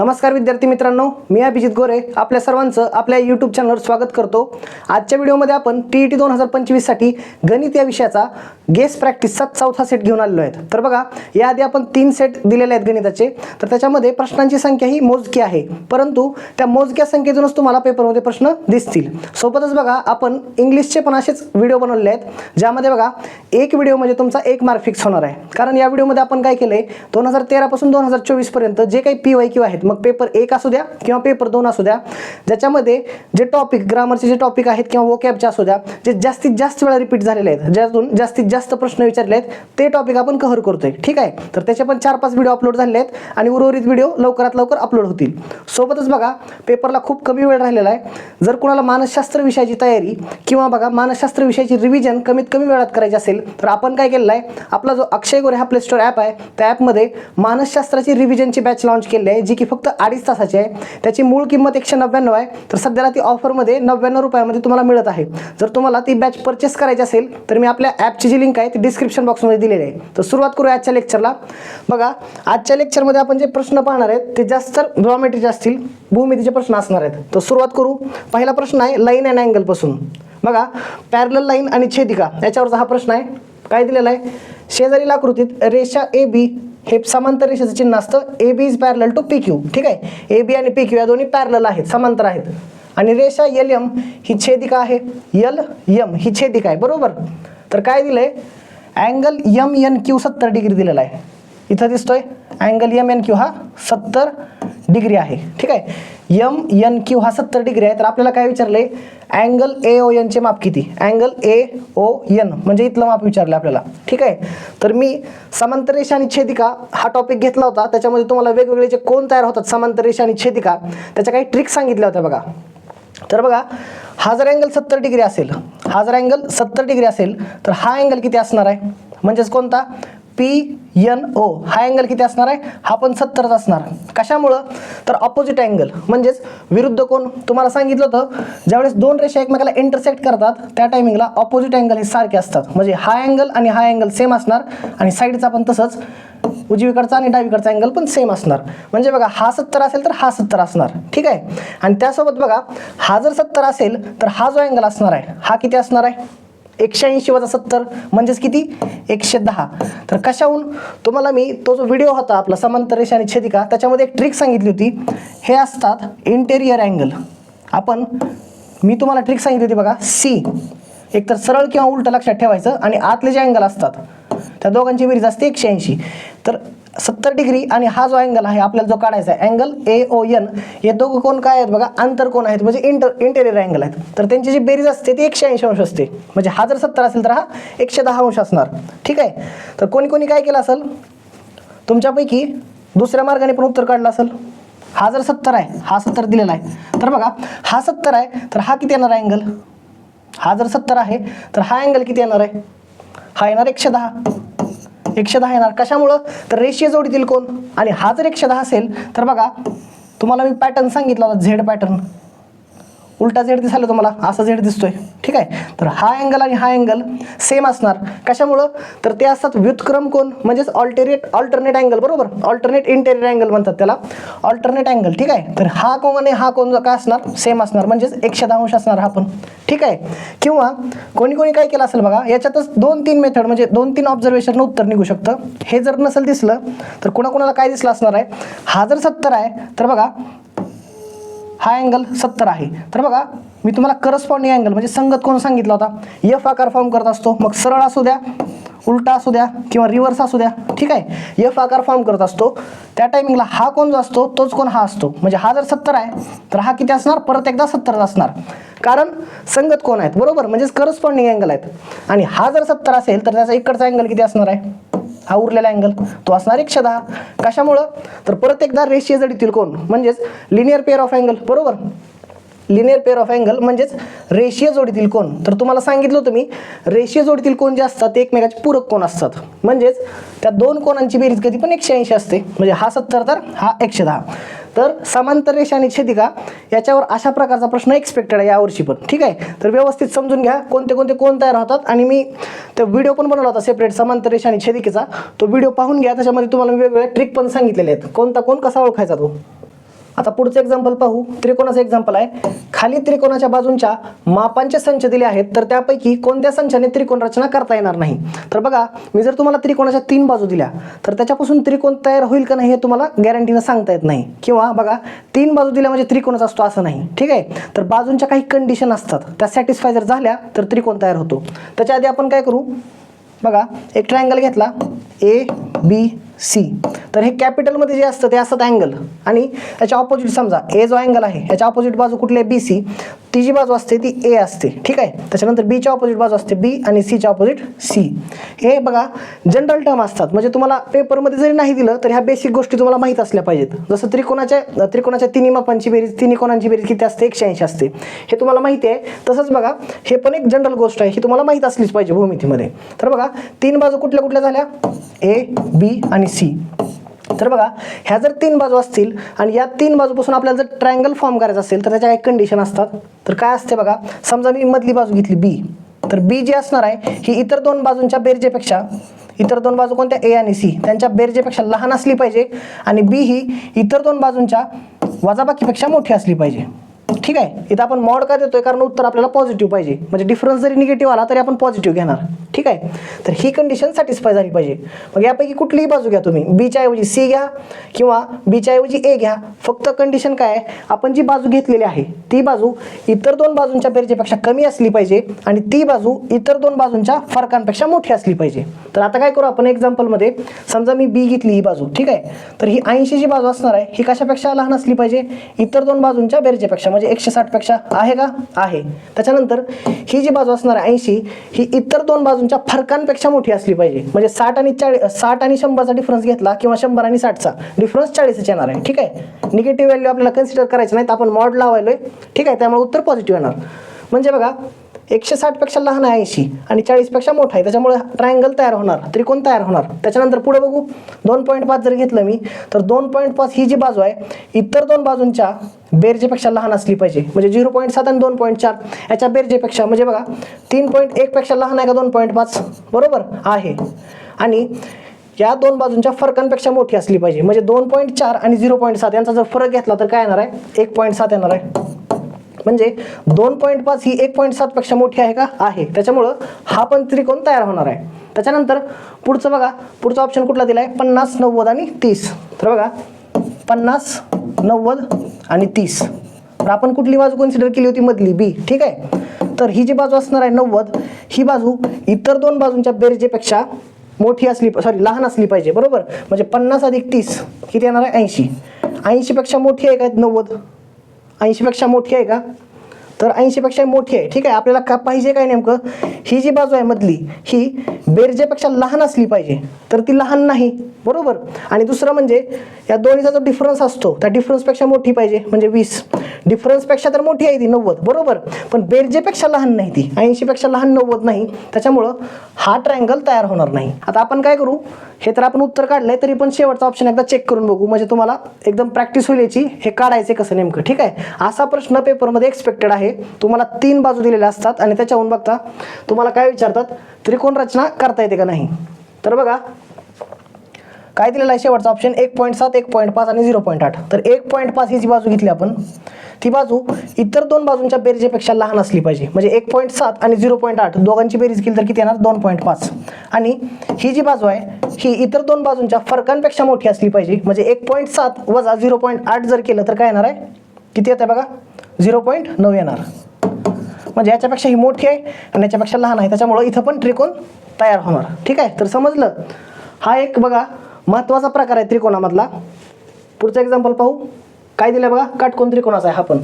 नमस्कार विद्यार्थी मित्रांनो मी अभिजित गोरे आपल्या सर्वांचं आपल्या यूट्यूब चॅनलवर स्वागत करतो. आजच्या व्हिडिओमध्ये आपण टी ई टी दोन हजार पंचवीससाठी गणित या विषयाचा गेस प्रॅक्टिसचा चौथा सेट घेऊन आलेलो आहे. तर बघा याआधी आपण तीन सेट दिलेले आहेत गणिताचे. तर त्याच्यामध्ये प्रश्नांची संख्या ही मोजकी आहे. परंतु त्या मोजक्या संख्येतूनच तुम्हाला पेपरमध्ये प्रश्न दिसतील. सोबतच बघा आपण इंग्लिशचे पण असेच व्हिडिओ बनवलेले आहेत ज्यामध्ये बघा एक व्हिडिओ म्हणजे तुमचा एक मार्क फिक्स होणार आहे. कारण या व्हिडिओमध्ये आपण काय केलं आहे दोन हजार तेरापासून दोन हजार चोवीसपर्यंत जे काही पी वाय क्यू आहेत मग पेपर एक असू द्या किंवा पेपर दोन असू द्या ज्याच्यामध्ये जे टॉपिक ग्रामरचे जे टॉपिक आहेत किंवा वोकॅबचे असू द्या जे जास्तीत जास्त वेळा रिपीट झालेले आहेत ज्यातून जास्तीत जास्त प्रश्न विचारले आहेत ते टॉपिक आपण कव्हर करतोय. ठीक आहे? तर त्याचे पण चार पाच व्हिडिओ अपलोड झाले आहेत आणि उर्वरित व्हिडिओ लवकरात लवकर अपलोड होतील. सोबतच बघा पेपरला खूप कमी वेळ राहिलेला आहे. जर कोणाला मानसशास्त्र विषयाची तयारी किंवा बघा मानसशास्त्र विषयाची रिव्हिजन कमीत कमी वेळात करायची असेल तर आपण काय केलेलं आहे? आपला जो अक्षय गोरे हा प्ले स्टोर ॲप आहे त्या ॲपमध्ये मानसशास्त्राची रिव्हिजनची बॅच लॉन्च केली आहे जी की फक्त अडीच तासाची आहे. त्याची मूळ किंमत एकशे नव्याण्णव आहे. तर सध्याला ती ऑफरमध्ये नव्याण्णव रुपयामध्ये तुम्हाला मिळत आहे. जर तुम्हाला ती बॅच परचेस करायची असेल तर मी आपल्या ॲपची जी लिंक आहे ती डिस्क्रिप्शन बॉक्समध्ये दिलेली आहे. तर सुरुवात करूया आजच्या लेक्चरला बघा आजच्या लेक्चरमध्ये आपण जे प्रश्न पाहणार आहेत ते जास्त जॉमेट्रीचे असतील भूमितीचे प्रश्न असणार आहेत. तर सुरुवात करू. पहिला प्रश्न आहे लाईन अँड अँगलपासून बघा पॅरल लाईन आणि छेदिका याच्यावरचा हा प्रश्न आहे. काय दिलेला आहे? शेजारील आकृतीत रेषा ए बी हे समांतर रेषेचं चिन्ह असतं. A B is parallel to P Q ठीक आहे? ए बी आणि पी क्यू या दोन्ही पॅरल आहेत समांतर आहेत. आणि रेषा एल एम ही छेदिका आहे. यल यम ही छेदिका आहे. बरोबर? तर काय दिलंय? अँगल यम एन क्यू सत्तर डिग्री दिलेला आहे. इथं दिसतोय. अँगल यम एन क्यू हा सत्तर डिग्री आहे. ठीक आहे? यम एन क्यू हा सत्तर डिग्री आहे. तर आपल्याला काय विचारलंय? अँगल ए ओ एनचे माप किती? अँगल ए ओ एन म्हणजे इथलं माप विचारलं आपल्याला. ठीक आहे? तर मी समांतर रेषा आणि छेदिका हा टॉपिक घेतला होता. त्याच्यामध्ये तुम्हाला वेगवेगळे जे कोण तयार होतात समांतर रेषा आणि छेदिका त्याच्या काही ट्रिक्स सांगितल्या होत्या बघा. तर बघा हा जर अँगल सत्तर डिग्री असेल हा जर अँगल सत्तर डिग्री असेल तर हा अँगल किती असणार आहे? म्हणजेच कोणता? पी एन ओ हा अँगल किती असणार आहे? हा पण सत्तरच असणार. कशामुळं? तर ऑपोजिट अँगल म्हणजेच विरुद्ध कोण? तुम्हाला सांगितलं होतं ज्यावेळेस दोन रेषा एकमेकाला इंटरसेक्ट करतात त्या टायमिंगला ऑपोजिट अँगल हे सारखे असतात. म्हणजे हा अँगल आणि हा अँगल सेम असणार आणि साईडचा पण तसंच उजवीकडचा आणि डावीकडचा अँगल पण सेम असणार. म्हणजे बघा हा सत्तर असेल तर हा सत्तर असणार. ठीक आहे? आणि त्यासोबत बघा हा जर सत्तर असेल तर हा जो अँगल असणार आहे हा किती असणार आहे? एकशे ऐंशी वजा सत्तर म्हणजेच किती? एकशे दहा. तर कशाहून? तुम्हाला मी तो जो व्हिडिओ होता आपला समांतर रेषा आणि छेदिका त्याच्यामध्ये एक ट्रिक सांगितली होती. हे असतात इंटेरियर अँगल आपण मी तुम्हाला ट्रिक सांगितली होती बघा. सी एकतर सरळ किंवा उलटं लक्षात ठेवायचं आणि आतले जे अँगल असतात त्या दोघांची बेरीज असते एकशे ऐंशी. तर सत्तर डिग्री आणि हा जो अँगल आहे आपल्याला जो काढायचा आहे अँगल ए ओ एन हे दोघं कोण काय आहेत बघा आंतर कोण आहेत म्हणजे इंटर इंटेरियर अँगल आहेत. तर त्यांची जी बेरीज असते ती एकशे ऐंशी अंश असते. म्हणजे हा जर सत्तर असेल तर हा एकशे दहा अंश असणार. ठीक आहे? तर कोणी कोणी काय केलं असेल? तुमच्यापैकी दुसऱ्या मार्गाने पण उत्तर काढलं असेल. हा जर सत्तर आहे हा सत्तर दिलेला आहे. तर बघा हा सत्तर आहे तर हा किती येणार अँगल? हा जर सत्तर आहे तर हा अँगल किती येणार आहे? हा येणार एकशे दहा. एकशे दहा येणार. कशामुळं? तर रेषीय जोडीतील कोण आणि हा जर एकशे दहा असेल तर बघा तुम्हाला मी पॅटर्न सांगितला होता झेड पॅटर्न उलटा झेड दिसायला तुम्हाला असा झेड दिसतोय. ठीक आहे? तर हा अँगल आणि हा अँगल सेम असणार. कशामुळं? तर ते असतात व्युत्क्रम कोण म्हणजेच ऑल्टरेट ऑल्टरनेट अँगल बरोबर? ऑल्टरनेट इंटेरियर अँगल म्हणतात त्याला. ऑल्टरनेट अँगल ठीक आहे? तर हा कोण आणि हा कोण काय असणार? सेम असणार म्हणजेच एकशे दहा अंश असणार हा पण. ठीक आहे? किंवा कोणी कोणी काय केलं असेल बघा याच्यातच दोन तीन मेथड म्हणजे दोन तीन ऑब्झर्वेशन उत्तर निघू शकतं. हे जर नसेल दिसलं तर कोणाकोणाला काय दिसलं असणार आहे? हा जर सत्तर आहे तर बघा हा अँगल सत्तर आहे. तर बघा मी तुम्हाला करस्पॉन्डिंग अँगल म्हणजे संगत कोण सांगितला होता? एफ आकार फॉर्म करत असतो. मग सरळ असू द्या उलटा असू द्या किंवा रिव्हर्स असू द्या ठीक आहे? एफ आकार फॉर्म करत असतो. त्या टायमिंगला हा कोण जो असतो तोच कोण हा असतो. म्हणजे हा जर सत्तर आहे तर हा किती असणार? परत एकदा सत्तर असणार. कारण संगत कोण आहेत? बरोबर? म्हणजेच करस्पॉन्डिंग अँगल आहेत. आणि हा जर सत्तर असेल तर त्याचा इकडचा अँगल किती असणार आहे? हा उरलेला अँगल तो असणार एकशे दहा कशामुळं? तर परत एकदा रेषीय जडीतील कोण? म्हणजेच लिनियर पेअर ऑफ अँगल बरोबर? लिनियर पेअर ऑफ अँगल म्हणजेच रेषीय जोडीतील कोण तर तुम्हाला सांगितलं होतं मी रेषीय जोडीतील कोण जे असतात ते एकमेकाचे पूरक कोण असतात. म्हणजेच त्या दोन कोणांची बेरीज कधी पण एकशे ऐंशी असते. म्हणजे हा सत्तर तर हा एकशे दहा. तर समांतर रेषा आणि छेदिका याच्यावर अशा प्रकारचा प्रश्न एक्सपेक्टेड आहे यावर्षी पण. ठीक आहे? तर व्यवस्थित समजून घ्या कोणते कोणते कोण तयार होतात. आणि मी तो व्हिडिओ पण बनवला होता सेपरेट समांतर रेषा आणि छेदिकेचा. तो व्हिडिओ पाहून घ्या. त्याच्यामध्ये तुम्हाला वेगवेगळ्या ट्रिक पण सांगितलेले आहेत. कोणता कोण कसा ओळखायचा तो? आता पुढचं एक्झाम्पल पाहू. त्रिकोणाचं एक्झाम्पल आहे. खाली त्रिकोणाच्या बाजूंच्या मापांचे संच दिले आहेत तर त्यापैकी कोणत्या संचाने त्रिकोण रचना करता येणार नाही? तर बघा मी जर तुम्हाला त्रिकोणाच्या तीन बाजू दिल्या तर त्याच्यापासून त्रिकोण तयार होईल का नाही हे तुम्हाला गॅरंटीनं सांगता येत नाही. किंवा बघा तीन बाजू दिल्या म्हणजे त्रिकोणच असतो असं नाही. ठीक आहे? तर बाजूंच्या काही कंडिशन असतात. त्या सॅटिस्फाय जर झाल्या तर त्रिकोण तयार होतो. त्याच्या आधी आपण काय करू? बघा एक ट्रायंगल घेतला. A B C. तर हे कॅपिटलमध्ये जे असतं ते असतात अँगल आणि याच्या ऑपोजिट समजा ए जो अँगल आहे याच्या ऑपोजिट बाजू कुठली आहे? बी सी ती जी बाजू असते ती ए असते. ठीक आहे? त्याच्यानंतर बीच्या ऑपोजिट बाजू असते बी आणि सीच्या ऑपोजिट सी हे बघा जनरल टर्म असतात. म्हणजे तुम्हाला पेपरमध्ये जरी नाही दिलं तर ह्या बेसिक गोष्टी तुम्हाला माहीत असल्या पाहिजेत. जसं त्रिकोणाच्या त्रिकोणाच्या तिन्ही मापांची बेरीज तिन्ही कोणांची बेरीज किती असते? एकशे ऐंशी असते. हे तुम्हाला माहिती आहे. तसंच बघा हे पण एक जनरल गोष्ट आहे. ही तुम्हाला माहीत असलीच पाहिजे भूमितीमध्ये. तर बघा तीन बाजू कुठल्या कुठल्या झाल्या? ए बी आणि सी तर बघा ह्या जर तीन बाजू असतील आणि या तीन बाजूपासून आपल्याला जर ट्रायंगल फॉर्म करायचा असेल तर त्याच्या काही कंडिशन असतात. तर काय असते बघा समजा मी मधली बाजू घेतली बी तर बी जी असणार आहे ही इतर दोन बाजूंच्या बेरजेपेक्षा इतर दोन बाजू कोणत्या? ए आणि सी त्यांच्या बेरजेपेक्षा लहान असली पाहिजे आणि बी ही इतर दोन बाजूंच्या वजाबाकीपेक्षा मोठी असली पाहिजे. ठीक आहे? इथं आपण मॉड का देतोय? कारण उत्तर आपल्याला पॉझिटिव्ह पाहिजे. म्हणजे डिफरन्स जरी निगेटिव्ह आला तरी आपण पॉझिटिव्ह घेणार. ठीक आहे? तर ही कंडिशन सॅटिस्फाय झाली पाहिजे. मग यापैकी कुठलीही बाजू घ्या तुम्ही. बीच्या ऐवजी सी घ्या किंवा बीच्या ऐवजी ए घ्या. फक्त कंडिशन काय आहे? आपण जी बाजू घेतलेली आहे ती बाजू इतर दोन बाजूंच्या बेरजेपेक्षा कमी असली पाहिजे आणि ती बाजू इतर दोन बाजूंच्या फरकांपेक्षा मोठी असली पाहिजे. तर आता काय करू आपण एक्झाम्पलमध्ये समजा मी बी घेतली ही बाजू ठीक आहे? तर ही ऐंशी जी बाजू असणार आहे ही कशापेक्षा लहान असली पाहिजे? इतर दोन बाजूंच्या बेरजेपेक्षा. म्हणजे एकशे साठपेक्षा आहे का? आहे. त्याच्यानंतर ही जी बाजू असणार आहे ऐंशी ही इतर दोन बाजूंच्या फरकांपेक्षा मोठी असली पाहिजे. म्हणजे साठ आणि चाळीस साठ आणि शंभरचा डिफरन्स घेतला किंवा शंभर आणि साठचा डिफरन्स चाळीसच येणार आहे. ठीक आहे? निगेटिव्ह व्हॅल्यू आपल्याला कन्सिडर करायचं नाही तर आपण मॉड लावायलोय. ठीक आहे? त्यामुळे उत्तर पॉझिटिव्ह येणार. म्हणजे बघा एकशे साठपेक्षा लहान आहे ऐंशी आणि चाळीसपेक्षा मोठा आहे. त्याच्यामुळे ट्रायंगल तयार होणार त्रिकोण तयार होणार. त्याच्यानंतर पुढे बघू. दोन पॉईंट पाच जर घेतलं मी तर दोन पॉईंट पाच ही जी बाजू आहे इतर दोन बाजूंच्या बेरजेपेक्षा लहान असली पाहिजे. म्हणजे झिरो पॉईंट सात आणि दोन पॉईंट चार याच्या बेरजेपेक्षा म्हणजे बघा तीन पॉईंट एकपेक्षा लहान आहे का दोन पॉईंट पाच? बरोबर आहे. आणि या दोन बाजूंच्या फरकांपेक्षा मोठी असली पाहिजे. म्हणजे दोन पॉईंट चार आणि झिरो पॉईंट सात यांचा जर फरक घेतला तर काय येणार आहे? एक पॉईंट सात येणार आहे. म्हणजे दोन पॉईंट पाच ही एक पॉईंट सातपेक्षा मोठी आहे का? आहे. त्याच्यामुळं हा पण त्रिकोण तयार होणार आहे. त्याच्यानंतर पुढचं बघा. पुढचा ऑप्शन कुठला दिला आहे पन्नास नव्वद आणि तीस. तर बघा पन्नास नव्वद आणि तीस. तर आपण कुठली बाजू कन्सिडर केली होती? मधली बी ठीक आहे? तर ही जी बाजू असणार आहे नव्वद ही बाजू इतर दोन बाजूंच्या बेरजेपेक्षा मोठी असली सॉरी लहान असली पाहिजे. बरोबर? म्हणजे पन्नास अधिक तीस किती येणार आहे? ऐंशी. ऐंशीपेक्षा मोठी आहे का? नव्वद. ऐंशीपेक्षा मोठी आहे का? तर ऐंशीपेक्षा मोठी आहे. ठीक आहे आपल्याला का पाहिजे काय नेमकं? ही जी बाजू आहे मधली ही बेरजेपेक्षा लहान असली पाहिजे. तर ती लहान नाही. बरोबर? आणि दुसरं म्हणजे या दोन्हीचा जो डिफरन्स असतो त्या डिफरन्सपेक्षा मोठी पाहिजे म्हणजे वीस. डिफरन्सपेक्षा तर मोठी आहे ती नव्वद. बरोबर? पण बेरजेपेक्षा लहान नाही ती. ऐंशीपेक्षा लहान नव्वद नाही. त्याच्यामुळं हा ट्रायंगल तयार होणार नाही. आता आपण काय करू? हे तर आपण उत्तर काढलंय तरी पण शेवटचा ऑप्शन एकदा चेक करून बघू. म्हणजे तुम्हाला एकदम प्रॅक्टिस होईल याची. हे काढायचे कसं नेमकं? ठीक आहे? असा प्रश्न पेपरमध्ये एक्सपेक्टेड आहे. तुम्हाला तीन बाजू दिलेल्या असतात आणि त्याच्याहून बघता तुम्हाला काय विचारतात? त्रिकोण रचना करता येते का नाही? तर बघा काय दिलेलं आहे शेवटचा ऑप्शन एक पॉईंट सात एक पॉईंट पाच आणि झिरो पॉईंट आठ. तर एक पॉईंट पाच ही जी बाजू घेतली आपण ती बाजू इतर दोन बाजूंच्या बेरीजेपेक्षा लहान असली पाहिजे. म्हणजे एक पॉईंट सात आणि झिरो पॉईंट आठ दोघांची बेरीज केली तर किती येणार? दोन पॉईंट पाच. आणि ही जी बाजू आहे ही इतर दोन बाजूंच्या फरकांपेक्षा मोठी असली पाहिजे. म्हणजे एक पॉईंट सात वजा झिरो पॉईंट आठ जर केलं तर काय येणार आहे? किती येतं बघा? झिरो पॉईंट नऊ येणार. म्हणजे याच्यापेक्षा ही मोठी आहे आणि याच्यापेक्षा लहान आहे. त्याच्यामुळं इथं पण त्रिकोण तयार होणार. ठीक आहे? तर समजलं? हा एक बघा महत्त्वाचा प्रकार आहे त्रिकोणामधला. पुढचं एक्झाम्पल पाहू. काय दिलं बघा? काटकोण त्रिकोणाचा आहे हा पण.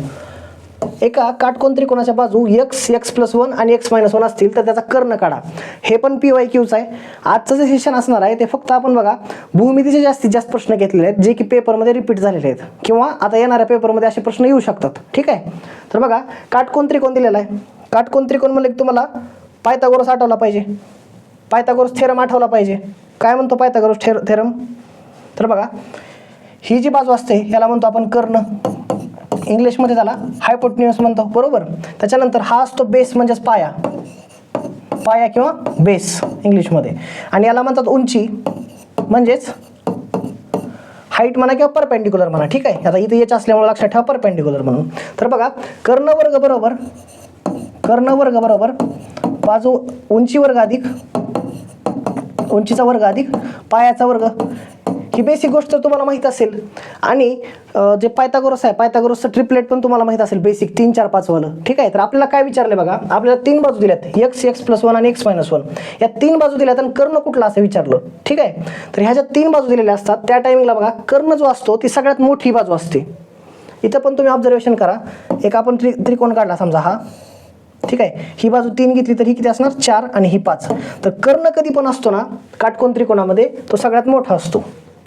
एका काटकोण त्रिकोणाच्या बाजू एक्स एक्स प्लस वन आणि एक्स मायनस वन असतील तर त्याचा कर्ण काढा. हे पण पी वाय क्यूच आहे. आजचं जे सेशन असणार आहे ते फक्त आपण बघा भूमितीचे जास्तीत जास्त प्रश्न घेतलेले आहेत जे की पेपरमध्ये रिपीट झालेले आहेत. किंवा आता येणाऱ्या पेपरमध्ये असे प्रश्न येऊ शकतात. ठीक आहे? तर बघा काटकोण त्रिकोण दिलेला आहे. काटकोण त्रिकोण म्हणलं की तुम्हाला पायथागोरस आठवला पाहिजे. पायथागोरस थेरम आठवला पाहिजे. काय म्हणतो पायथागोरस थेर थेरम तर बघा ही जी बाजू असते याला म्हणतो आपण कर्ण. इंग्लिशमध्ये त्याला हायपोटन्यूस म्हणतो बरोबर? त्याच्यानंतर हा असतो बेस म्हणजेच पाया. पाया किंवा बेस इंग्लिशमध्ये आणि याला म्हणतात उंची म्हणजेच हाईट म्हणा किंवा परपेंडिक्युलर म्हणा ठीक आहे? आता इथे याच्या असल्यामुळे लक्षात ठेवा परपेंडिक्युलर म्हणून. तर बघा कर्णवर्ग बरोबर कर्णवर्ग बरोबर बाजू उंची वर्ग अधिक उंचीचा वर्ग अधिक पायाचा वर्ग ही बेसिक गोष्ट तुम्हाला माहीत असेल. आणि जे पायथागोरस आहे पायथागोरसचं ट्रिपलेट पण तुम्हाला माहीत असेल बेसिक तीन चार पाच वालं ठीक आहे? तर आपल्याला काय विचारले बघा? आपल्याला तीन बाजू दिल्यात. एक्स एक्स प्लस वन आणि एक्स मायनस वन या तीन बाजू दिल्यात आणि कर्ण कुठला असं विचारलं? ठीक आहे? तर ह्या ज्या तीन बाजू दिलेल्या असतात त्या टायमिंगला बघा कर्ण जो असतो ती सगळ्यात मोठी बाजू असते. इथं पण तुम्ही ऑब्झर्वेशन करा. एक आपण त्रि त्रिकोण काढला समजा हा. ठीक आहे? ही बाजू तीन घेतली तर ही किती असणार? चार आणि ही पाच. तर कर्ण कधी पण असतो ना काटकोण त्रिकोणामध्ये तो सगळ्यात मोठा असतो.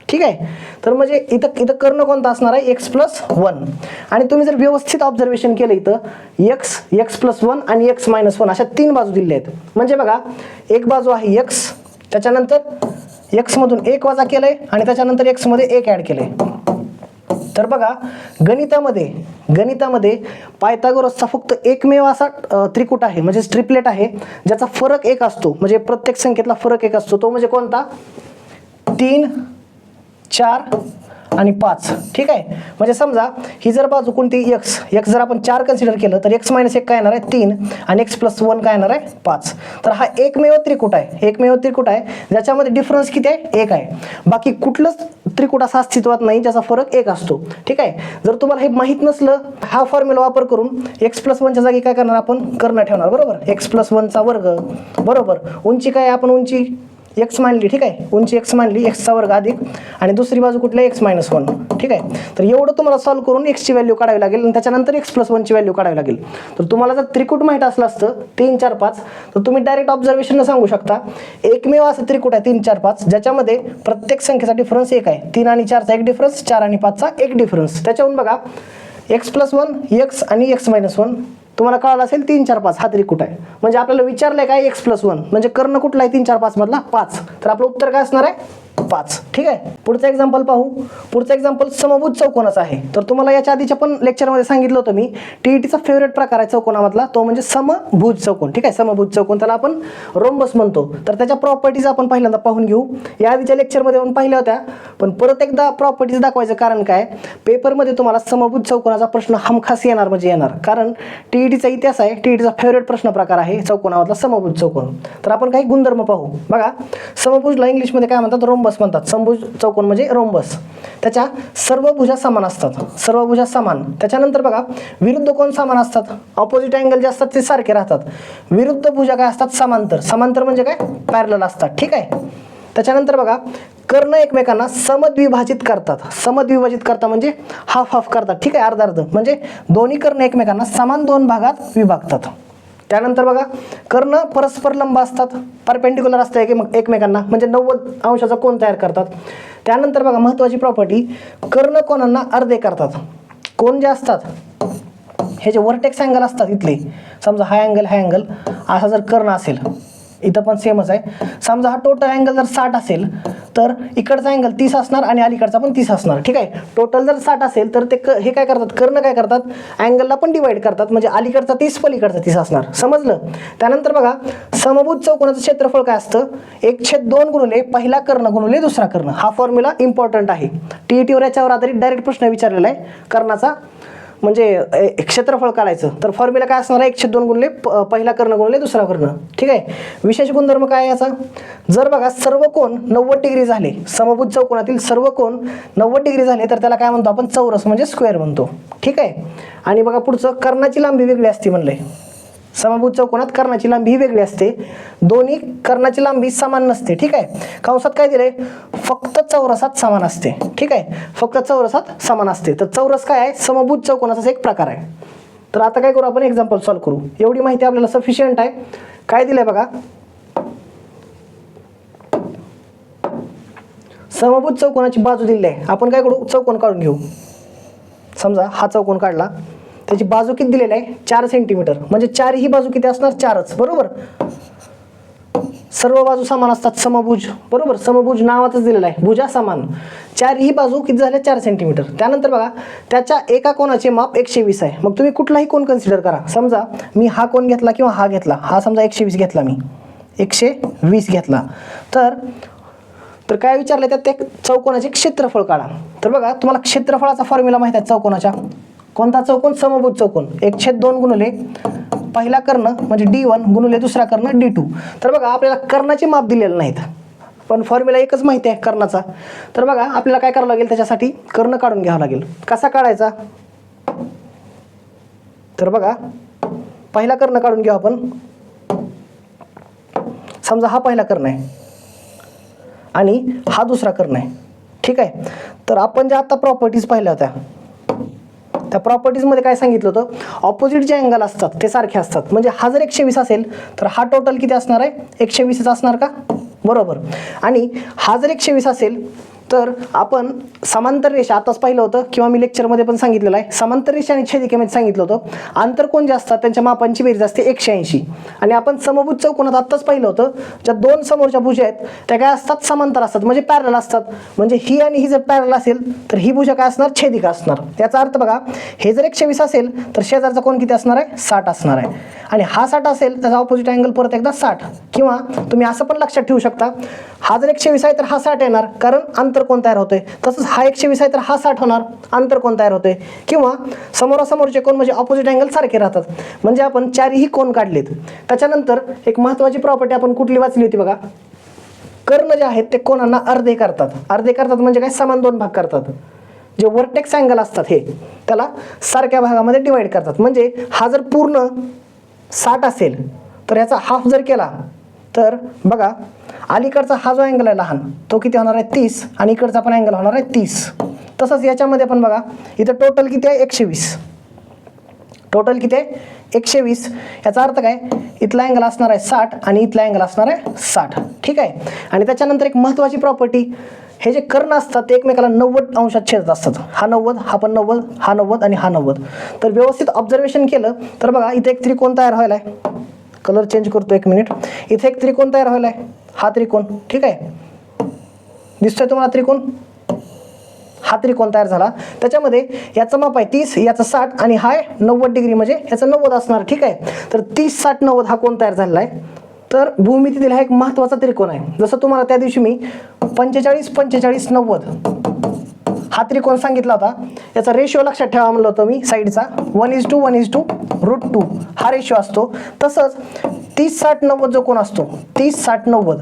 ठीक आहे? तर म्हणजे इथं इथं कर्ण कोणता असणार आहे? एक्स प्लस वन आणि तुम्ही जर व्यवस्थित ऑब्झर्वेशन केलं इथं एक्स एक्स प्लस वन आणि एक्स मायनस वन अशा तीन बाजू दिल्या आहेत. म्हणजे बघा एक बाजू आहे एक्स त्याच्यानंतर एक्समधून एक वजा केलंय आणि त्याच्यानंतर एक्समध्ये एक ॲड केलंय. तर बघा गणितामध्ये गणितामध्ये पायथागोरसचा फक्त एकमेव असा त्रिकूट आहे. म्हणजे ट्रिपलेट आहे ज्याचा फरक एक असतो. म्हणजे प्रत्येक संख्येतला फरक एक असतो. तो म्हणजे कोणता? तीन चार आणि पाच. ठीक आहे? म्हणजे समजा ही जर बाजू कोणती एक्स एक्स जर आपण चार कन्सिडर केलं तर एक्स मायनस एक काय येणार आहे? तीन. आणि एक्स प्लस वन काय येणार आहे? पाच. तर हा एकमेव त्रिकूट आहे. एकमेव त्रिकूट आहे ज्याच्यामध्ये डिफरन्स किती आहे? एक आहे. बाकी कुठलंच त्रिकूट असा अस्तित्वात नाही ज्याचा फरक एक असतो. ठीक आहे? जर तुम्हाला हे माहीत नसलं हा फॉर्म्युला वापर करून एक्स प्लस वनच्या जागी काय करणार आपण? कर्ण ठेवणार. बरोबर? एक्स प्लस वनचा वर्ग. बरोबर? उंची काय आपण उंची? एक्स मांडली ठीक आहे? उंची एक्स मांडली एक्सचा वर्ग अधिक आणि दुसरी बाजू कुठली? एक्स मायनस वन ठीक आहे? तर एवढं तुम्हाला सॉल्व करून एक्सची व्हॅल्यू काढावी लागेल आणि त्याच्यानंतर एक्स प्लस वनची व्हॅल्यू काढावी लागेल. तर तुम्हाला जर त्रिकूट माहीत असलं असतं तीन चार पाच तर तुम्ही डायरेक्ट ऑब्झर्वेशननं सांगू शकता. एकमेव असं त्रिकूट आहे तीन चार पाच ज्याच्यामध्ये प्रत्येक संख्येचा डिफरन्स एक आहे. तीन आणि चारचा एक डिफरन्स चार आणि पाचचा एक डिफरन्स त्याच्याहून बघा एक्स प्लस वन एक्स आणि एक्स मायनस वन तुम्हाला कळालं असेल तीन चार पाच हा तरी कुठं आहे? म्हणजे आपल्याला विचारलंय काय एक्स प्लस वन म्हणजे कर्ण कुठला आहे तीन चार पाच मधला? पाच. तर आपलं उत्तर काय असणार आहे? पाच. ठीक आहे? पुढचं एक्झाम्पल पाहू. पुढचं एक्झाम्पल समभुज चौकोनाचं आहे. तर तुम्हाला याच्या आधीच्या पण लेक्चरमध्ये सांगितलं होतं मी टीईटीचा फेवरेट प्रकार आहे चौकोनामधला. तो म्हणजे समभुज चौकोन. ठीक आहे? समभुज चौकोन. त्याला आपण रोम्बस म्हणतो. तर त्याच्या प्रॉपर्टीज आपण पहिल्यांदा पाहून घेऊ. या आधीच्या लेक्चरमध्ये आपण पाहिल्या होत्या. पण परत एकदा प्रॉपर्टीज दाखवायचं कारण काय? पेपरमध्ये तुम्हाला समभुज चौकोनाचा प्रश्न हमखास येणार म्हणजे येणार. कारण टीईटीचा इतिहास आहे. टीईटीचा फेवरेट प्रश्न प्रकार आहे चौकोनामधला समभुज चौकोन. तर आपण काही गुणधर्म पाहू. बघा. समभुजला इंग्लिशमध्ये काय म्हणतात? रोम्बस म्हणतात. समभुज चौकोन म्हणजे रोम्बस त्याच्या सर्व भुजा समान असतात. सर्व भुजा समान. त्याच्यानंतर बघा विरुद्ध कोण समान असतात? ऑपोजिट अँगल जे असतात ते सारखे राहतात. विरुद्ध भुजा काय असतात? समांतर. समांतर म्हणजे काय? पॅरल असतात. ठीक आहे? त्याच्यानंतर बघा कर्ण एकमेकांना समद्विभाजित करतात. समद्विभाजित करता म्हणजे हाफ हाफ करतात. ठीक आहे? अर्ध अर्ध म्हणजे दोन्ही कर्ण एकमेकांना समान दोन भागात विभागतात. त्यानंतर बघा कर्ण परस्पर लंब असतात. परपेंडिक्युलर असतं एक एकमेकांना. म्हणजे नव्वद अंशाचा कोण तयार करतात. त्यानंतर बघा महत्त्वाची प्रॉपर्टी कर्ण कोणांना अर्धे करतात. कोण जे असतात हे जे वर्टेक्स अँगल असतात इथले. समजा हा अँगल हा अँगल असा जर कर्ण असेल इथं पण सेमच आहे. समजा हा टोटल अँगल जर साठ असेल तर इकडचा अँगल तीस असणार आणि अलीकडचा पण तीस असणार. ठीक आहे? टोटल जर साठ असेल तर ते क हे काय करतात? कर्ण काय करतात? अँगलला पण डिवाईड करतात. म्हणजे अलीकडचा तीस पलीकडचा तीस असणार. समजलं? त्यानंतर बघा समभूत चौकोनाचं क्षेत्रफळ काय असतं? एक छेद दोन गुणले पहिला कर्ण गुणले दुसरा कर्ण. हा फॉर्म्युला इम्पॉर्टंट आहे. टी ई टीवर याच्यावर आधारित डायरेक्ट प्रश्न विचारलेला आहे. कर्णाचा म्हणजे क्षेत्रफळ काढायचं. तर फॉर्म्युला काय असणार आहे? एकशे दोन गुणले प- पहिला कर्ण गुणले दुसरा कर्ण. ठीक आहे? विशेष गुणधर्म काय आहे याचा? जर बघा सर्व कोण नव्वद डिग्री झाले समभुज चौकोनातील सर्व कोण नव्वद डिग्री झाले तर त्याला काय म्हणतो आपण? चौरस म्हणजे स्क्वेअर म्हणतो. ठीक आहे? आणि बघा पुढचं कर्णाची लांबी वेगळी असते म्हणले समभुज चौकोनात कर्णाची लांबी ही वेगळी असते. दोन्ही कर्णाची लांबी समान नसते. ठीक आहे? कंसात काय दिलंय? फक्त चौरसात समान असते. ठीक आहे? फक्त चौरसात समान असते. तर चौरस काय आहे? समभुज चौकोनाचाच एक प्रकार आहे. तर आता काय करू आपण? एक्झाम्पल सॉल्व्ह करू. एवढी माहिती आपल्याला सफिशियंट आहे. काय दिलंय बघा? समभुज चौकोनाची बाजू दिली आहे. आपण काय करू? चौकोन काढून घेऊ. समजा हा चौकोन काढला. त्याची बाजू किती दिलेली आहे? चार सेंटीमीटर म्हणजे चार ही बाजू किती असणार? चारच. बरोबर? सर्व बाजू समान असतात. समभुज. बरोबर? समभुज नावातच दिलेलं आहे. भुजा समान. चार ही बाजू किती झाल्या? चार सेंटीमीटर त्यानंतर बघा त्याच्या एका कोणाचे माप एकशे वीस आहे. मग तुम्ही कुठलाही कोण कन्सिडर करा. समजा मी हा कोण घेतला किंवा हा घेतला. हा समजा एकशे वीस घेतला मी. एकशे वीस घेतला. तर तर काय विचारलं त्यात? ते चौकोनाचे क्षेत्रफळ काढा. तर बघा तुम्हाला क्षेत्रफळाचा फॉर्म्युला माहीत आहे चौकोनाच्या कोणता चौकोन? समभुज चौकोन. एक छेद दोन गुणले पहिला कर्ण म्हणजे डी वन गुणले दुसरा कर्ण डी टू तर बघा आपल्याला कर्णाचे माप दिलेले नाहीत. पण फॉर्म्युला एकच माहिती आहे कर्णाचा. तर बघा आपल्याला काय करावं लागेल? त्याच्यासाठी कर्ण काढून घ्यावा लागेल. कसा काढायचा? तर बघा पहिला कर्ण काढून घेऊ आपण. समजा हा पहिला कर्ण आहे. आणि हा दुसरा कर्ण आहे. ठीक आहे? तर आपण ज्या आता प्रॉपर्टीज पाहिल्या होत्या त्या प्रॉपर्टीजमध्ये काय सांगितलं होतं? ऑपोजिट जे अँगल असतात ते सारखे असतात. म्हणजे हा जर एकशे वीस असेल तर हा टोटल किती असणार आहे? एकशे वीसच असणार का? बरोबर. आणि हा जर एकशे वीस असेल तर आपण समांतर रेषा आताच पाहिलं होतं किंवा मी लेक्चरमध्ये पण सांगितलेलं आहे समांतर रेषा आणि छेदिकेमध्ये सांगितलं होतं. आंतर कोण जे असतात त्यांच्या मापांची बेरीज असते एकशे ऐंशी. आणि आपण समभुज चौकोनात आत्ताच पाहिलं होतं ज्या दोन समोरच्या भुजा आहेत त्या काय असतात? समांतर असतात म्हणजे पॅरल असतात. म्हणजे ही आणि ही जर पॅरल असेल तर ही भुजा काय असणार? छेदिका असणार. त्याचा अर्थ बघा हे जर एकशे वीस असेल तर शेजारचा कोण किती असणार आहे? साठ असणार आहे. आणि हा साठ असेल त्याचा ऑपोजिट अँगल परत एकदा साठ. किंवा तुम्ही असं पण लक्षात ठेवू शकता हा जर एकशे वीस आहे तर हा साठ येणार. कारण अंतर कोण तयार होतंय? तसंच हा एकशे वीस आहे तर हा साठ होणार अंतर कोण तयार होते किंवा समोरासमोरचे कोण म्हणजे ऑपोजिट अँगल सारखे राहतात. म्हणजे आपण चारही कोण काढलेत. त्याच्यानंतर एक महत्त्वाची प्रॉपर्टी आपण कुठली वाचली होती बघा? कर्ण जे आहेत ते कोणांना अर्धे करतात. अर्धे करतात म्हणजे काय? समान दोन भाग करतात. जे वर्टेक्स अँगल असतात हे त्याला सारख्या भागामध्ये डिवाईड करतात. म्हणजे हा जर पूर्ण साठ असेल तर याचा हाफ जर केला तर बघा अलीकडचा हा जो अँगल आहे लहान तो किती होणार आहे? तीस. आणि इकडचा पण अँगल होणार आहे तीस. तसंच याच्यामध्ये पण बघा इथं टोटल किती आहे? एकशे वीस टोटल किती आहे? एकशे वीस याचा अर्थ काय? इथला अँगल असणार आहे साठ आणि इथला अँगल असणार आहे साठ. ठीक आहे? आणि त्याच्यानंतर एक महत्त्वाची प्रॉपर्टी हे जे कर्ण असतात ते एकमेकाला नव्वद अंशात छेदत असतात. हा नव्वद हा पण नव्वद हा नव्वद आणि हा नव्वद. तर व्यवस्थित ऑब्झर्वेशन केलं तर बघा इथे एक त्रिकोण तयार व्हायला आहे कलर चेंज करतो एक मिनिट इथे एक त्रिकोण तयार व्हायला आहे हा त्रिकोण ठीक आहे? दिसतोय तुम्हाला त्रिकोण? हा त्रिकोण तयार झाला. त्याच्यामध्ये याचं माप आहे तीस याचं साठ आणि हाय नव्वद डिग्री म्हणजे याचं नव्वद असणार ठीक आहे? तर तीस साठ नव्वद हा कोण तयार झालेला आहे? तर भूमितीतील हा एक महत्त्वाचा त्रिकोण आहे. जसं तुम्हाला त्या दिवशी मी पंचेचाळीस पंचेचाळीस नव्वद हा त्रिकोण सांगितला होता. याचा रेशिओ लक्षात ठेवा म्हणलं होतं मी साईडचा. One is to one is to root two हा रेशिओ असतो. तसंच तीस साठ नव्वद जो कोण असतो तीस साठ नव्वद.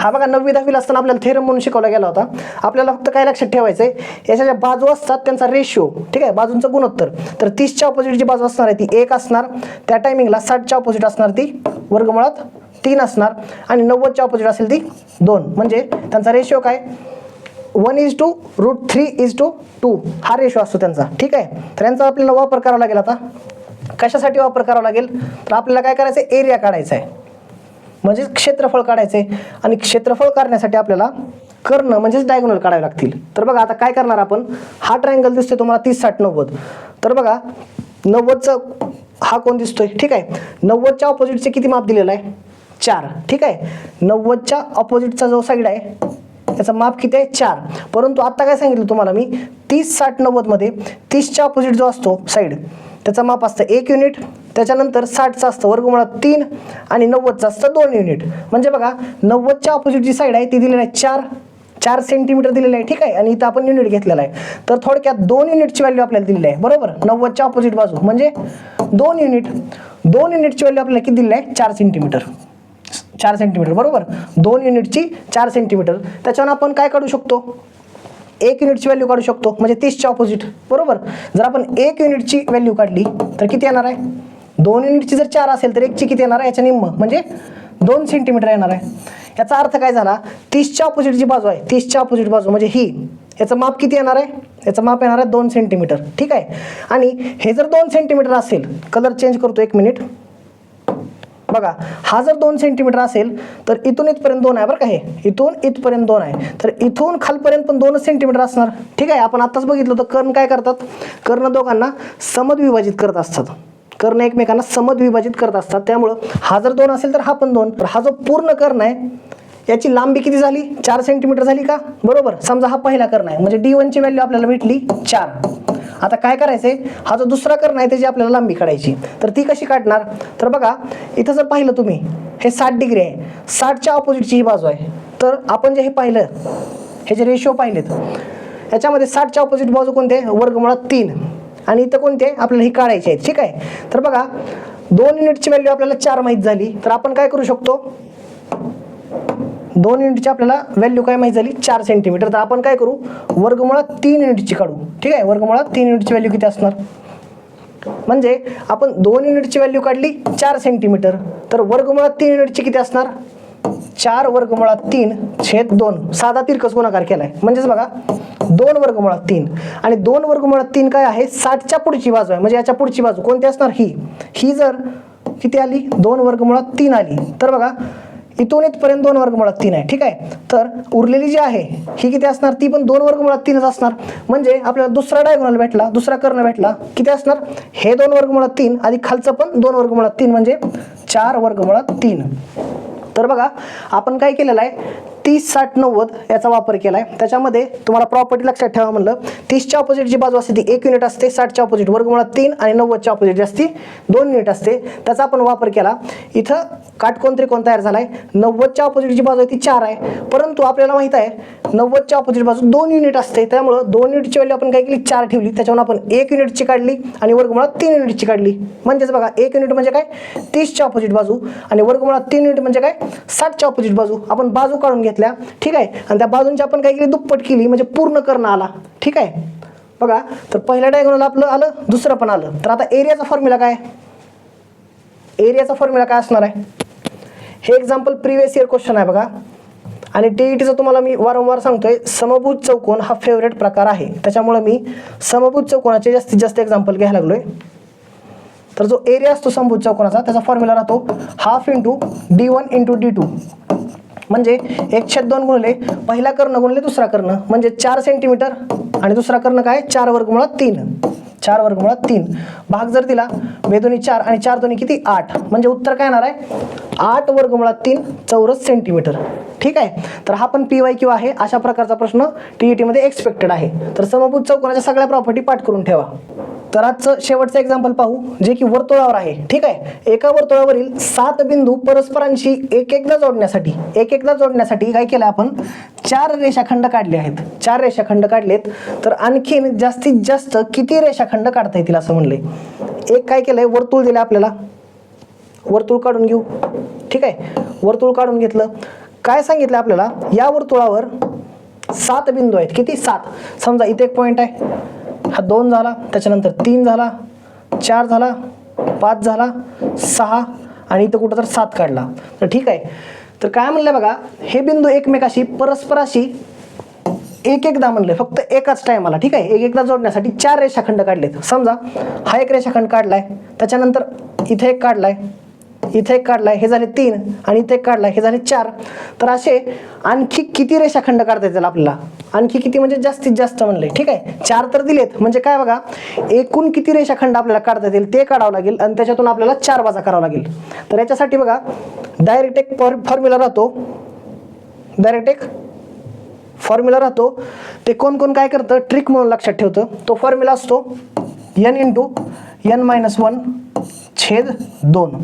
हा बघा नववी दहावीला असताना आपल्याला थेरम म्हणून शिकवला गेला होता. आपल्याला फक्त काय लक्षात ठेवायचं आहे याच्या ज्या बाजू असतात त्यांचा रेशिओ ठीक आहे बाजूंचं गुणोत्तर. तर तीसच्या ऑपोजिट जी बाजू असणार आहे ती एक असणार. त्या टायमिंगला साठच्या ऑपोजिट असणार ती वर्गमुळात तीन असणार. आणि नव्वदच्या ऑपोजिट असेल ती दोन. म्हणजे त्यांचा रेशिओ काय? One is to root three is to two हा रेशो असतो त्यांचा ठीक आहे? तर यांचा आपल्याला वापर करावा लागेल आता. कशासाठी वापर करावा लागेल? तर आपल्याला काय करायचं आहे एरिया काढायचा आहे म्हणजेच क्षेत्रफळ काढायचं आहे आणि क्षेत्रफळ काढण्यासाठी आपल्याला कर्ण म्हणजेच डायगोनल काढावे लागतील. तर बघा आता काय करणार आपण? हा ट्रायंगल दिसतोय तुम्हाला तीस साठ नव्वद. तर बघा नव्वदचं हा कोण दिसतोय. ठीक आहे? नव्वदच्या ऑपोजिटचे किती माप दिलेलं आहे? चार. ठीक आहे? नव्वदच्या ऑपोजिटचा जो साईड आहे त्याचं माप किती आहे? चार. परंतु आत्ता काय सांगितलं तुम्हाला मी? तीस साठ नव्वदमध्ये तीसच्या ऑपोजिट जो असतो साईड त्याचं माप असतं एक युनिट त्याच्यानंतर साठचं असतं वर्गमुळात तीन आणि नव्वदचं असतं दोन युनिट. म्हणजे बघा नव्वदच्या ऑपोजिट जी साईड आहे ती दिलेली आहे चार चार सेंटीमीटर दिलेलं आहे ठीक आहे? आणि इथं आपण युनिट घेतलेला आहे. तर थोडक्यात दोन युनिटची व्हॅल्यू आपल्याला दिलेली आहे बरोबर? नव्वदच्या ऑपोजिट बाजू. म्हणजे दोन युनिट दोन युनिटची व्हॅल्यू आपल्याला किती दिलेली आहे? चार सेंटीमीटर चार सेंटीमीटर बरोबर? दोन युनिटची चार सेंटीमीटर त्याच्यावर आपण काय काढू शकतो? एक युनिटची व्हॅल्यू काढू शकतो. म्हणजे तीसच्या ऑपोजिट बरोबर? जर आपण एक युनिटची व्हॅल्यू काढली तर किती येणार आहे? दोन युनिटची जर चार असेल तर एकची किती येणार आहे? याच्या निम्म. म्हणजे दोन सेंटीमीटर येणार आहे. याचा अर्थ काय झाला? तीसच्या ऑपोजिट जी बाजू आहे तीसच्या ऑपोजिट बाजू म्हणजे ही याचं माप किती येणार आहे? याचं माप येणार आहे दोन सेंटीमीटर ठीक आहे? आणि हे जर दोन सेंटीमीटर असेल कलर चेंज करतो एक मिनिट बघा हा जर दोन सेंटीमीटर असेल तर इथून इथपर्यंत दोन आहे बरं का हे. इथून इथपर्यंत दोन आहे. तर इथून खालपर्यंत पण दोनच सेंटीमीटर असणार. ठीक आहे आपण आत्ताच बघितलं होतं कर्ण काय करतात? कर्ण दोघांना समद्विभाजित करत असतात. कर्ण एकमेकांना समद्विभाजित करत असतात. त्यामुळं हा जर दोन असेल तर हा पण दोन. तर हा जो पूर्ण कर्ण आहे याची लांबी किती झाली? चार सेंटीमीटर झाली का? बरोबर. समजा हा पहिला कर्ण आहे. म्हणजे डी वनची व्हॅल्यू आपल्याला भेटली चार. आता काय करायचंय? हा जो दुसरा कर्ण आहे त्याची आपल्याला लांबी काढायची. तर ती कशी काढणार? तर बघा इथं जर पाहिलं तुम्ही हे साठ डिग्री आहे. साठच्या ऑपोजिटची ही बाजू आहे. तर आपण जे हे पाहिलं हे जे रेशो पाहिलेत याच्यामध्ये साठच्या ऑपोजिट बाजू कोणते? वर्गमुळात तीन. आणि इथं कोणते? आपल्याला ही काढायची आहे ठीक आहे? तर बघा दोन युनिटची व्हॅल्यू आपल्याला चार माहीत झाली. तर आपण काय करू शकतो? दोन युनिटची आपल्याला व्हॅल्यू काय माहिती झाली? चार सेंटीमीटर तर आपण काय करू? वर्गमुळात तीन युनिटची काढू. ठीक आहे? वर्गमुळात तीन युनिटची व्हॅल्यू किती असणार? म्हणजे आपण दोन युनिटची व्हॅल्यू काढली चार सेंटीमीटर तर वर्गमुळात तीन युनिटची किती असणार? चार वर्गमुळात तीन छेद दोन. साधा तिरकस गुणाकार आहे म्हणजेच बघा दोन वर्गमुळात तीन. आणि दोन वर्गमुळात तीन काय आहे? साठच्या पुढची बाजू आहे. म्हणजे याच्या पुढची बाजू कोणती असणार? ही. ही जर किती आली? दोन वर्गमुळात तीन आली. तर बघा इथून इथपर्यंत दोन वर्गमुळात तीन आहे ठीक आहे? तर उरलेली जी आहे ही किती असणार? ती पण दोन वर्गमुळात तीनच असणार. म्हणजे आपल्याला दुसरा डायगोनल भेटला दुसरा कर्ण भेटला किती असणार? हे दोन वर्गमुळात तीन आणि खालचं पण दोन वर्गमुळात तीन म्हणजे चार वर्गमुळात तीन. तर बघा आपण काय केलेलं आहे? तीस साठ नव्वद याचा वापर केला आहे त्याच्यामध्ये तुम्हाला प्रॉपर्टी लक्षात ठेवा म्हणलं तीसच्या ऑपोजिट जी बाजू असते ती एक युनिट असते साठच्या ऑपोजिट वर्गमुळात तीन आणि नव्वदच्या ऑपोजिट जी असते दोन युनिट असते. त्याचा आपण वापर केला. इथं काटकोन त्रिकोण तयार झाला आहे नव्वदच्या ऑपोजिट जी बाजू आहे ती चार आहे. परंतु आपल्याला माहीत आहे नव्वदच्या ऑपोजिट बाजू दोन युनिट असते. त्यामुळं दोन युनिटची व्हॅल्यू आपण काय केली? चार ठेवली. त्याच्यावर आपण एक युनिटची काढली आणि वर्गमुळात तीन युनिटची काढली. म्हणजेच बघा एक युनिट म्हणजे काय? तीसच्या ऑपोजिट बाजू आणि वर्गमुळात तीन युनिट म्हणजे काय? साठच्या ऑपोजिट बाजू. आपण बाजू काढून घेतल्या. ठीक आहे? आणि त्या बाजूंची आपण काय केली दुप्पट केली म्हणजे पूर्ण कर्ण आला. ठीक आहे? बघा तर पहिल्या डायगोनल आपलं आलं दुसरं पण आलं. तर आता एरियाचा फॉर्म्युला काय? एरियाचा फॉर्म्युला काय असणार आहे? हे एक्झाम्पल प्रिव्हियस इयर क्वेश्चन आहे बघा. आणि टी टीचं तुम्हाला मी वारंवार सांगतोय समभूत चौकोन हा फेवरेट प्रकार आहे. त्याच्यामुळे मी समभूत चौकोनाचे जास्तीत जास्त एक्झाम्पल घ्यायला लागलो आहे तर जो एरिया असतो समभूत चौकोनाचा त्याचा फॉर्म्युला राहतो half into D one into D two म्हणजे एक छेद दोन गुणले पहिला कर्ण गुणले दुसरा कर्ण. म्हणजे चार सेंटीमीटर आणि दुसरा कर्ण काय? चार वर्गमुळात तीन. चार वर्गमुळात तीन. भाग जर दिला बेदोनी चार आणि चार दोन्ही किती? आठ. म्हणजे उत्तर काय येणार आहे? आठ वर्गमुळात तीन चौरस सेंटीमीटर ठीक आहे? तर हा पण पी वाय क्यू आहे. अशा प्रकारचा प्रश्न टी ई टीमध्ये एक्सपेक्टेड आहे. तर समभूत चौकोनाच्या सगळ्या प्रॉपर्टी पाठ करून ठेवा. तर आजचं शेवटचं एक्झाम्पल पाहू जे की वर्तुळावर आहे. ठीक आहे? एका वर्तुळावरील सात बिंदू परस्परांशी एक एकदा जोडण्यासाठी एक एकदा जोडण्यासाठी काय केलं आपण? चार रेषाखंड काढले आहेत. चार रेषाखंड काढलेत. तर आणखीन जास्तीत जास्त किती रेषा खंड काढता येतील असं म्हणलंय एक काय केलंय? वर्तुळ दिलं आपल्याला. वर्तुळ काढून घेऊ. ठीक आहे? वर्तुळ काढून घेतलं. काय सांगितलं आपल्याला? या वर्तुळावर सात बिंदू आहेत. किती? सात. समजा इथे एक पॉईंट आहे. हा दोन झाला. त्याच्यानंतर तीन झाला. चार झाला. पाच झाला. सहा. आणि इथं कुठं तर सात काढला. तर ठीक आहे. तर काय म्हणलं बघा? हे बिंदू एकमेकाशी परस्पराशी एक एकदा म्हणलं फक्त एकाच टायमाला ठीक आहे? एक एकदा जोडण्यासाठी चार रेषाखंड काढलेत समजा हा एक रेषाखंड काढलाय त्याच्यानंतर इथे एक काढलाय इथे एक काढलाय हे झाले तीन आणि इथे एक काढलाय हे झाले चार. तर असे आणखी किती रेषाखंड काढता येतील आपल्याला? आणखी किती म्हणजे जास्तीत जास्त म्हणले ठीक आहे? चार तर दिलेत. म्हणजे काय बघा एकूण किती रेषाखंड आपल्याला काढता येतील ते काढावं लागेल आणि त्याच्यातून आपल्याला चार वाजा करावा लागेल. तर याच्यासाठी बघा डायरेक्ट एक फॉर्म्युला राहतो. डायरेक्ट एक फॉर्म्युला राहतो. ते कोण कोण काय करतं? ट्रिक म्हणून लक्षात ठेवतं. तो फॉर्म्युला असतो N into N minus one छेद दोन.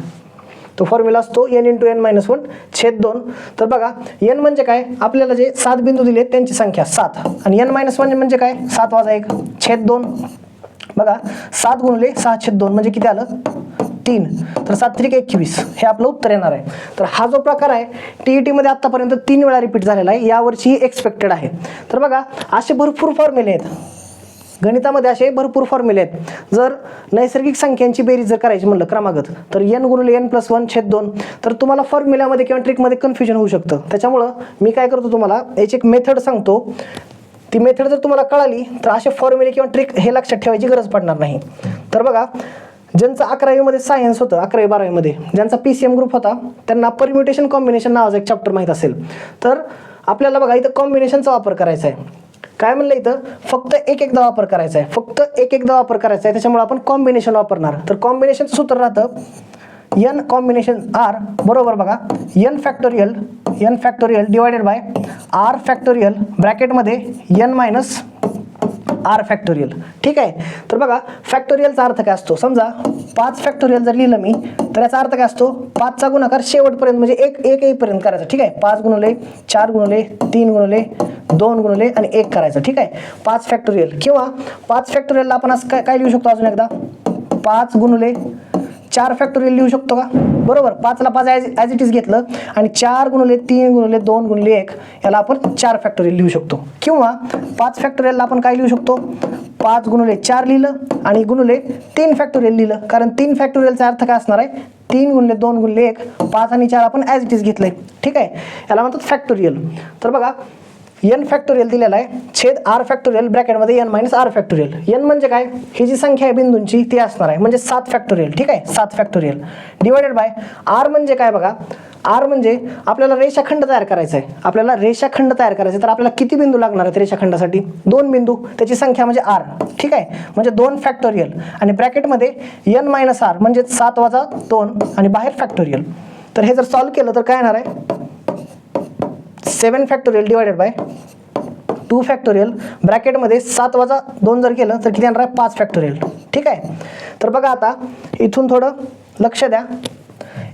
तो फॉर्म्युला असतो N into N minus one छेद दोन. तर बघा एन म्हणजे काय? आपल्याला जे सात बिंदू दिले त्यांची संख्या सात. आणि एन मायनस वन म्हणजे काय? सात वाजा एक. छेद दोन. बघा सात गुणले सहा दोन म्हणजे किती आलं? तीन. तर सातत्रिक एकवीस. हे आपलं उत्तर येणार आहे. तर हा जो प्रकार आहे टी ई टीमध्ये आत्तापर्यंत तीन वेळा रिपीट झालेला आहे. यावर्षी एक्सपेक्टेड आहे. तर बघा असे भरपूर फॉर्म्युले आहेत. गणितामध्ये असे भरपूर फॉर्म्युले आहेत. जर नैसर्गिक संख्यांची बेरीज जर करायची म्हणलं क्रमागत तर एन गुणले एन प्लस वन छेद दोन. तर तुम्हाला फॉर्म्युल्यामध्ये किंवा ट्रिकमध्ये कन्फ्युजन होऊ शकतं. त्याच्यामुळं मी काय करतो तुम्हाला याची एक मेथड सांगतो. ती मेथड जर तुम्हाला कळाली तर असे फॉर्म्युले किंवा ट्रिक हे लक्षात ठेवायची गरज पडणार नाही. तर बघा ज्यांचं अकरावीमध्ये सायन्स होतं अकरावी बारावीमध्ये ज्यांचा पी सी एम ग्रुप होता त्यांना परम्युटेशन कॉम्बिनेशन नावाचा एक चॅप्टर माहीत असेल. तर आपल्याला बघा इथं कॉम्बिनेशनचा वापर करायचा आहे काय म्हणलं इथं? फक्त एक एकदा वापर करायचा आहे फक्त एक एकदा वापर करायचा आहे त्याच्यामुळे आपण कॉम्बिनेशन वापरणार. तर कॉम्बिनेशनचं सूत्र राहतं एन कॉम्बिनेशन आर बरोबर बघा. N factorial N factorial divided by R factorial ब्रॅकेटमध्ये N minus R factorial ठीक आहे? तर बघा फॅक्टोरियलचा अर्थ काय असतो? समजा पाच फॅक्टोरियल जर लिहिलं मी तर याचा अर्थ काय असतो? पाचचा गुणाकार शेवटपर्यंत म्हणजे एक एक येईपर्यंत करायचा. ठीक आहे? पाच गुणले चार गुणले तीन गुणले दोन गुणले आणि एक करायचं. ठीक आहे? पाच फॅक्टोरियल किंवा पाच फॅक्टोरियलला आपण असं काय काय लिहू शकतो अजून एकदा? पाच गुणले चार फॅक्टोरियल लिहू शकतो का? बरोबर. पाचला पाच ॲज ॲज इट इज घेतलं आणि चार गुणले तीन गुणले दोन गुणले एक याला आपण चार फॅक्टोरियल लिहू शकतो. किंवा पाच फॅक्टोरियलला आपण काय लिहू शकतो? पाच गुणले चार लिहिलं आणि गुणले तीन फॅक्टोरियल लिहिलं. कारण तीन फॅक्टोरियलचा अर्थ काय असणार आहे? तीन गुणले दोन गुणले एक पाच आणि चार आपण ॲज इट इज घेतलंय. ठीक आहे? याला म्हणतात फॅक्टोरियल तर बघा एन फॅक्टोरियल दिलेला आहे. छेद R factorial ब्रॅकेटमध्ये N minus R factorial N म्हणजे काय? ही जी संख्या आहे बिंदूंची ती असणार आहे. म्हणजे सात फॅक्टोरियल ठीक आहे? सात फॅक्टोरियल डिवायडेड बाय आर म्हणजे काय बघा? आर म्हणजे आपल्याला रेषाखंड तयार करायचा आहे आपल्याला रेषाखंड तयार करायचं आहे तर आपल्याला किती बिंदू लागणार आहेत रेषाखंडासाठी? दोन बिंदू. त्याची संख्या म्हणजे आर ठीक आहे? म्हणजे दोन फॅक्टोरियल आणि ब्रॅकेटमध्ये एन मायनस आर म्हणजे सात वजा दोन आणि बाहेर फॅक्टोरियल तर हे जर सॉल्व्ह केलं तर काय येणार आहे? Seven factorial divided by two factorial ब्रॅकेटमध्ये सात वजा दोन जर केलं तर किती येणार आहे? पाच फॅक्टोरियल ठीक आहे? तर बघा आता इथून थोडं लक्ष द्या.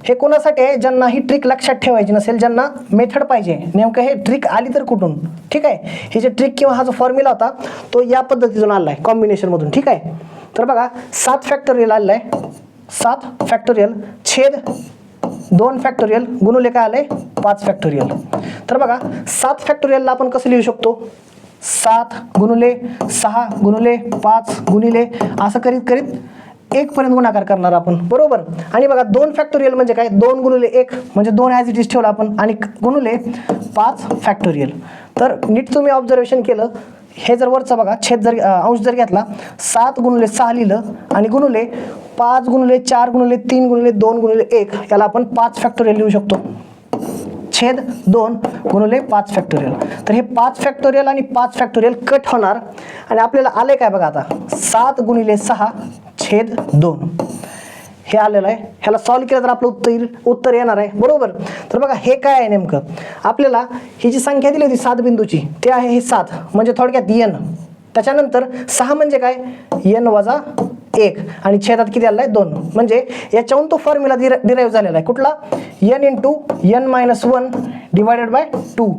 हे कोणासाठी आहे? ज्यांना ही ट्रिक लक्षात ठेवायची नसेल ज्यांना मेथड पाहिजे. नेमकं हे ट्रिक आली तर कुठून? ठीक आहे? हे जे ट्रिक किंवा हा जो फॉर्म्युला होता तो या पद्धतीतून आला आहे कॉम्बिनेशनमधून ठीक आहे? तर बघा सात फॅक्टोरियल आलेलं आहे. सात फॅक्टोरियल छेद दोन फॅक्टोरियल गुणुले काय आले पाच फॅक्टोरियल तर बघा सात फॅक्टोरियलला आपण कसं लिहू शकतो? सात गुणुले सहा गुणुले पाच गुणिले असं करीत करीत एकपर्यंत गुणाकार करणार आपण. बरोबर? आणि बघा दोन फॅक्टोरियल म्हणजे काय? दोन गुणुले एक म्हणजे दोन ॲज इट इज ठेवलं आपण. आणि गुणुले पाच फॅक्टोरियल तर नीट तुम्ही ऑब्झर्वेशन केलं. हे जर वरचं बघा छेद जर अंश जर घेतला सात गुणले सहा लिहिलं आणि गुणले पाच गुणले चार गुणले तीन गुणले दोन गुणुले एक याला आपण पाच फॅक्टोरियल लिहू शकतो. छेद दोन गुणले पाच फॅक्टोरियल तर हे पाच फॅक्टोरियल आणि पाच फॅक्टोरियल कट होणार. आणि आपल्याला आले काय बघा आता? सात गुणिले सहा छेद दोन. हे आलेलं आहे. ह्याला सॉल्व्ह केलं तर आपलं उत्तर उत्तर येणार आहे. बरोबर? तर बघा हे काय आहे नेमकं? आपल्याला ही जी संख्या दिली होती सात बिंदूची ते आहे हे सात. म्हणजे थोडक्यात यन त्याच्यानंतर सहा म्हणजे काय? यन वजा एक. आणि छेदात किती आलं आहे? दोन. म्हणजे याच्याहून तो फॉर्म्युला डिराईव्ह झालेला आहे. कुठला? N into N minus one divided by two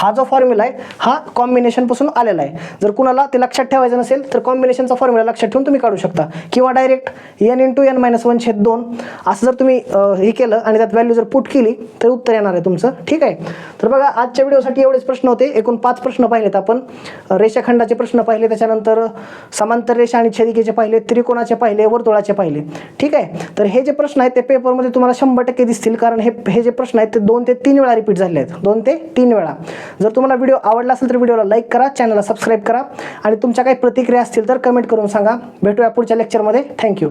हा जो फॉर्म्युला आहे हा कॉम्बिनेशनपासून आलेला आहे. जर कुणाला ते लक्षात ठेवायचं नसेल तर कॉम्बिनेशनचा फॉर्म्युला लक्षात ठेवून तुम्ही काढू शकता. किंवा direct N into N minus one छेद दोन असं जर तुम्ही हे केलं आणि त्यात व्हॅल्यू जर पुट केली तर उत्तर येणार आहे तुमचं. ठीक आहे? तर बघा आजच्या व्हिडिओसाठी एवढेच प्रश्न होते. एकूण पाच प्रश्न पाहिलेत आपण. रेषाखंडाचे प्रश्न पाहिले त्याच्यानंतर समांतर रेषा आणि छेदिकेचे पाहिले त्रिकोणाचे पाहिले वर्तुळाचे पाहिले. ठीक आहे? तर हे जे प्रश्न आहेत ते पेपरमध्ये तुम्हाला शंभर टक्के दिसतील. कारण हे हे जे प्रश्न आहेत ते दोन ते तीन वेळा रिपीट झाले आहेत. दोन ते तीन वेळा. जर तुम्हाला व्हिडिओ आवडला असेल तर व्हिडिओला लाईक करा चॅनलला सबस्क्राईब करा. आणि तुमच्या काही प्रतिक्रिया असतील तर कमेंट करून सांगा. भेटूया पुढच्या लेक्चरमध्ये थँक्यू